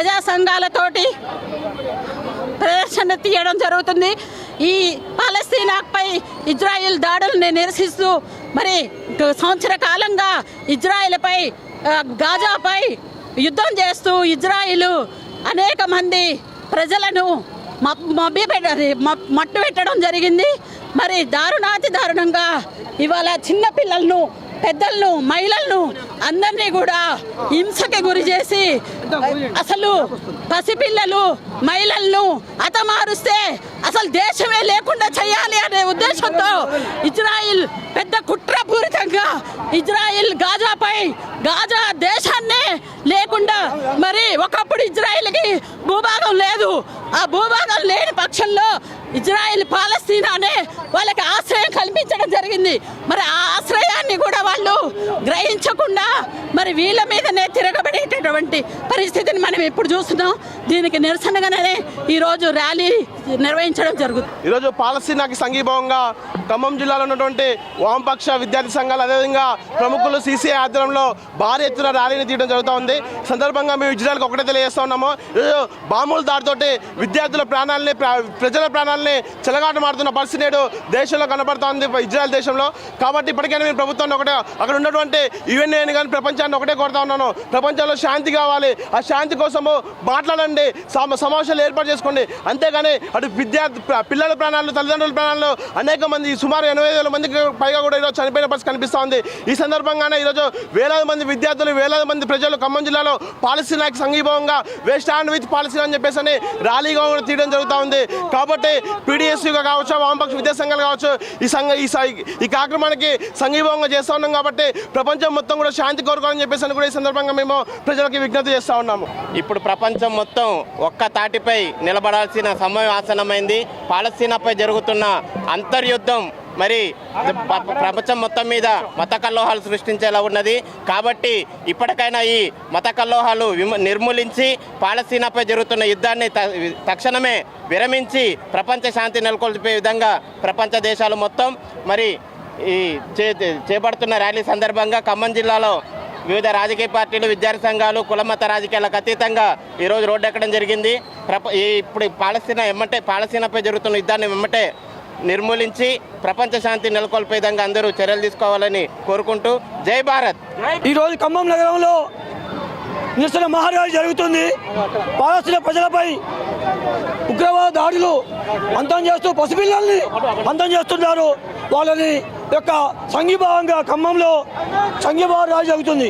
ప్రజా సంఘాలతోటి ప్రదర్శన తీయడం జరుగుతుంది. ఈ పాలస్తీనాపై ఇజ్రాయిల్ దాడుల్ని నిరసిస్తూ మరి సంవత్సర కాలంగా ఇజ్రాయిల్పై గాజాపై యుద్ధం చేస్తూ ఇజ్రాయిల్ అనేక మంది ప్రజలను మబ్బి మట్టు పెట్టడం జరిగింది. మరి దారుణాతి దారుణంగా ఇవాళ చిన్న పిల్లలను పెద్దలను మహిళలను అందరినీ కూడా హింసకి గురి చేసి అసలు పసిపిల్లలు మహిళలను హతమారుస్తే అసలు దేశమే లేకుండా చేయాలి అనే ఉద్దేశంతో ఇజ్రాయిల్ పెద్ద కుట్రపూరితంగా ఇజ్రాయిల్ గాజాపై గాజా దేశాన్నే లేకుండా మరి ఒకప్పుడు ఇజ్రాయిల్కి భూభాగం లేదు. ఆ భూభాగం లేని పక్షంలో ఇజ్రాయిల్ పాలస్తీనానే వాళ్ళకి ఆశ్రయం కల్పించడం జరిగింది. మరి ఆ ఆశ్రయాన్ని కూడా వాళ్ళు గ్రహించకుండా మరి వీళ్ళ మీదనే తిరగబడేటటువంటి పరిస్థితిని మనం ఇప్పుడు చూస్తున్నాం? దీనికి నిరసనగానే ఈరోజు ర్యాలీ నిర్వహించడం జరుగుతుంది. ఈరోజు పాలస్తీనాకి సంఘీభావంగా ఖమ్మం జిల్లాలో ఉన్నటువంటి వామపక్ష విద్యార్థి సంఘాలు అదేవిధంగా ప్రముఖులు సీసీఐ ఆధ్వర్యంలో భారీ ఎత్తున ర్యాలీని తీయడం జరుగుతూ ఉంది. సందర్భంగా మేము విజయాలకు ఒకటే తెలియజేస్తా ఉన్నాము. ఈరోజు బాంబుల దాడితోటి విద్యార్థుల ప్రాణాలని ప్రజల ప్రాణాలని చెలగాటమాడుతున్న పరిస్థితి నేడు దేశంలో కనబడుతోంది ఇజ్రాయల్ దేశంలో. కాబట్టి ఇప్పటికైనా మేము ప్రభుత్వాన్ని ఒకటే అక్కడ ఉన్నటువంటి యుఎన్ఏని కానీ ప్రపంచాన్ని ఒకటే కోరుతా ఉన్నాను. ప్రపంచంలో శాంతి కావాలి ఆ శాంతి కోసము మాట్లాడండి. సమ- సమావేశాలు ఏర్పాటు చేసుకోండి. అంతేగాని అటు విద్యార్థి ప్ర- పిల్లల ప్రాణాలు తల్లిదండ్రుల ప్రాణాలు అనేక మంది సుమారు ఎనభై వేల మందికి పైగా కూడా ఈరోజు చనిపోయిన పరిస్థితి కనిపిస్తూ ఉంది. ఈ సందర్భంగానే ఈరోజు వేలాది మంది విద్యార్థులు వేలాది మంది ప్రజలు ఖమ్మం జిల్లాలో పాలస్తీనాకి సంఘీభావంగా వే స్టాండ్ విత్ పాలస్తీనా అని చెప్పేసి అని ర్యాలీగా కూడా తీయడం జరుగుతూ ఉంది. కాబట్టి పీడిఎస్యూగా కావచ్చు వామపక్ష విద్యా సంఘాలు కావచ్చు ఈ సంఘ ఈ ఈ కార్యక్రమానికి సంఘీభావంగా చేస్తూ ఉన్నాం కాబట్టి ప్రపంచం మొత్తం కూడా శాంతి కోరుకోవాలని చెప్పేసి అని కూడా ఈ సందర్భంగా మేము ప్రజలకు విజ్ఞప్తి చేస్తాం ఉన్నాము. ఇప్పుడు ప్రపంచం మొత్తం ఒక్క తాటిపై నిలబడాల్సిన సమయం ఆసనమైంది పాలస్తీనాపై జరుగుతున్న అంతర్యుద్ధం మరి ప్రపంచం మొత్తం మీద మత కల్లోహాలు సృష్టించేలా ఉన్నది. కాబట్టి ఇప్పటికైనా ఈ మత కల్లోహాలు విమ- నిర్మూలించి పాలస్తీనాపై జరుగుతున్న యుద్ధాన్ని త- తక్షణమే విరమించి ప్రపంచ శాంతి నెలకొల్పే విధంగా ప్రపంచ దేశాలు మొత్తం మరి ఈ చే చేపడుతున్న ర్యాలీ సందర్భంగా ఖమ్మం జిల్లాలో వివిధ రాజకీయ పార్టీలు విద్యార్థి సంఘాలు కులమత రాజకీయాలకు అతీతంగా ఈరోజు రోడ్డు ఎక్కడం జరిగింది. ప్రప ఈ ఇప్పుడు పాలస్తీనా ఎమ్మటే పాలస్తీనాపై జరుగుతున్న యుద్ధాన్ని ఎమ్మటే నిర్మూలించి ప్రపంచ శాంతి నెలకొల్పే విధంగా అందరూ చర్యలు తీసుకోవాలని కోరుకుంటూ జై భారత్. ఈరోజు ఖమ్మం నగరంలో నిరసన మహారాజు జరుగుతుంది. పాలస్తీన ప్రజలపై ఉగ్రవాద దాడులు అంతం చేస్తూ పసిపిల్లల్ని అంతం చేస్తున్నారు. వాళ్ళని యొక్క సంఘీభావంగా ఖమ్మంలో సంఘీభావ రాజు జరుగుతుంది